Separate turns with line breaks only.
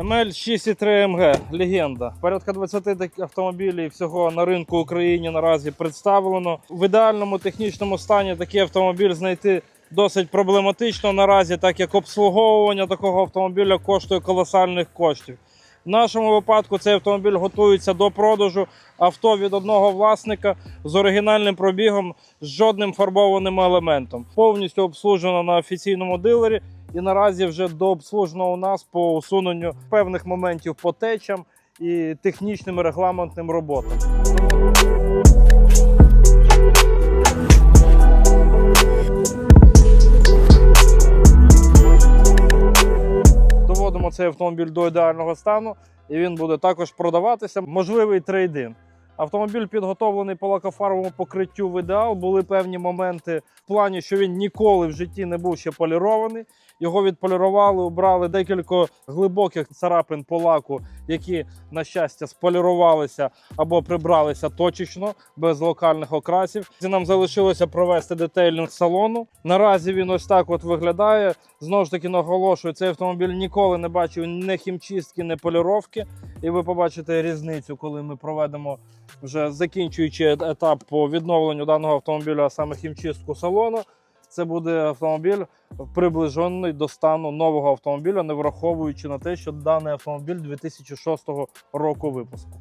Шмель 6,3 МГ, легенда. Порядка 20 автомобілів всього на ринку України наразі представлено. В ідеальному технічному стані такий автомобіль знайти досить проблематично наразі, так як обслуговування такого автомобіля коштує колосальних коштів. В нашому випадку цей автомобіль готується до продажу авто від одного власника з оригінальним пробігом, з жодним фарбованим елементом. Повністю обслужено на офіційному дилері і наразі вже дообслужено у нас по усуненню певних моментів по течам і технічним регламентним роботам. Доводимо цей автомобіль до ідеального стану, і він буде також продаватися. Можливий трейдин. Автомобіль підготовлений по лакофарбовому покриттю в ідеал. Були певні моменти в плані, що він ніколи в житті не був ще полірований. Його відполірували, убрали декілька глибоких царапин по лаку, які, на щастя, сполірувалися або прибралися точечно, без локальних окрасів. І Нам залишилося провести детейлінг салону. Наразі він ось так от виглядає. Знову ж таки наголошую, цей автомобіль ніколи не бачив ні хімчистки, ні поліровки. І ви побачите різницю, коли ми проведемо вже закінчуючи етап по відновленню даного автомобіля, а саме хімчистку салону. Це буде автомобіль приближений до стану нового автомобіля, не враховуючи на те, що даний автомобіль 2006 року випуску.